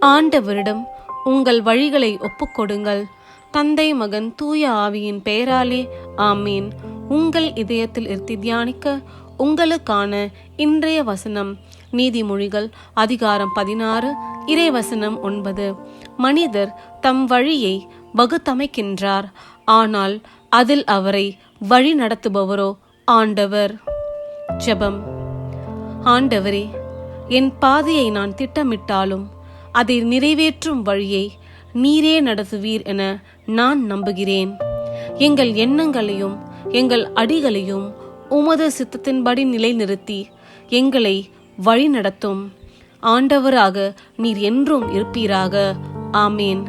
ஆண்டவரிடம் உங்கள் வழிகளை ஒப்புக்கொடுங்கள். தந்தை மகன் தூய ஆவியின் பெயராலே ஆமீன். உங்கள் இதயத்தில் இருத்தி தியானிக்க உங்களுக்கான இன்றைய வசனம் நீதிமொழிகள் அதிகாரம் பதினாறு இறைவசனம் ஒன்பது. மனிதர் தம் வழியை வகுத்தமைக்கின்றார் ஆனால் அதில் அவரை வழி நடத்துபவரோ ஆண்டவர். ஜெபம். ஆண்டவரே என் பாதையை நான் திட்டமிட்டாலும் அதை நிறைவேற்றும் வழியை நீரே நடத்துவீர் என நான் நம்புகிறேன். எங்கள் எண்ணங்களையும் எங்கள் அடிகளையும் உமது சித்தத்தின்படி நிலைநிறுத்தி எங்களை வழிநடத்தும். ஆண்டவராக நீர் என்றும் இருப்பீராக. ஆமேன்.